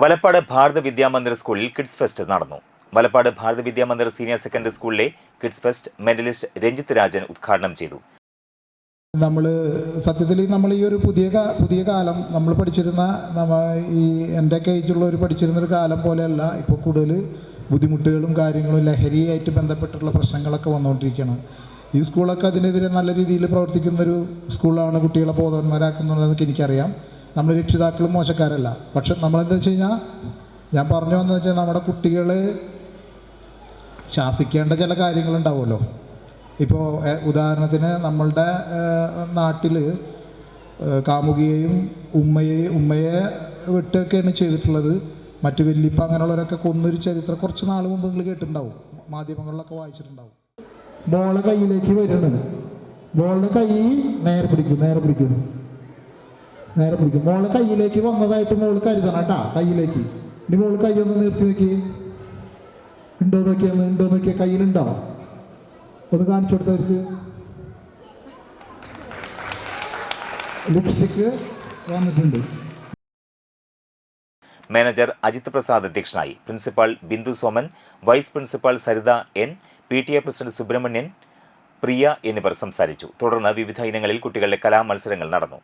വലപ്പാട് ഭാരത വിദ്യാമന്ദിർ സ്കൂളിൽ kids fest നടന്നു. വലപ്പാട് ഭാരത Vidyamandir senior secondary സ്കൂളിലെ kids fest mentalist Ranjith Rajan ഉദ്ഘാടനം ചെയ്തു. നമ്മൾ സത്യത്തിൽ നമ്മൾ ഈ ഒരു പുതിയ പുതിയ കാലം നമ്മൾ പഠിച്ചിരുന്ന ഈ എന്റെയൊക്കെ ഏജുള്ളവർ പഠിച്ചിരുന്ന ഒരു കാലം പോലെയല്ല. ഇപ്പോൾ കൂടുതൽ ബുദ്ധിമുട്ടുകളും കാര്യങ്ങളും ലഹരിയായിട്ട് ബന്ധപ്പെട്ടിട്ടുള്ള പ്രശ്നങ്ങളൊക്കെ വന്നുകൊണ്ടിരിക്കുകയാണ് ഈ സ്കൂളൊക്കെ അതിനെതിരെ നല്ല രീതിയിൽ പ്രവർത്തിക്കുന്നൊരു സ്കൂളാണ് കുട്ടികളെ ബോധവന്മാരാക്കുന്നതെന്നൊക്കെ എനിക്കറിയാം. നമ്മൾ രക്ഷിതാക്കളും മോശക്കാരല്ല. പക്ഷെ നമ്മളെന്താ വെച്ച് കഴിഞ്ഞാൽ ഞാൻ പറഞ്ഞു വന്നു വെച്ചാൽ നമ്മുടെ കുട്ടികൾ ശാസിക്കേണ്ട ചില കാര്യങ്ങളുണ്ടാവുമല്ലോ. ഇപ്പോൾ ഉദാഹരണത്തിന് നമ്മളുടെ നാട്ടിൽ കാമുകിയെയും ഉമ്മയെ ഉമ്മയെ വിട്ടൊക്കെയാണ് ചെയ്തിട്ടുള്ളത്. മറ്റു വല്യപ്പ അങ്ങനെയുള്ളവരൊക്കെ കൊന്നൊരു ചരിത്രം കുറച്ച് നാൾ മുമ്പ് നിങ്ങൾ കേട്ടിട്ടുണ്ടാവും. മാധ്യമങ്ങളിലൊക്കെ വായിച്ചിട്ടുണ്ടാവും. ബോൾ കയ്യിലേക്ക് വരുന്നത്. ബോളിന്റെ കൈ നേരെ പിടിക്കും നേരെ പിടിക്കും. നേരെ പിടിക്കും. മോൾ കയ്യിലേക്ക് വന്നതായിട്ട് മോൾ കരുതണം കേട്ടാ കയ്യിലേക്ക്. ഇനി മോൾ കൈ ഒന്ന് നിർത്തി നോക്കി. ഉണ്ടോ നോക്കിയാൽ ഉണ്ടോ നോക്കിയാൽ കയ്യിലുണ്ടോ? ഒന്ന് കാണിച്ചു കൊടുത്തവർക്ക് ലിപ്സ്റ്റിക്ക് വന്നിട്ടുണ്ട്. മാനേജർ അജിത് പ്രസാദ് അധ്യക്ഷനായി. Principal Bindu Soman vice principal Saritha N P T A president Subramanian Priya എന്നിവർ സംസാരിച്ചു. തുടർന്ന് വിവിധ ഇനങ്ങളിൽ കുട്ടികളുടെ കലാമത്സരങ്ങൾ നടന്നു.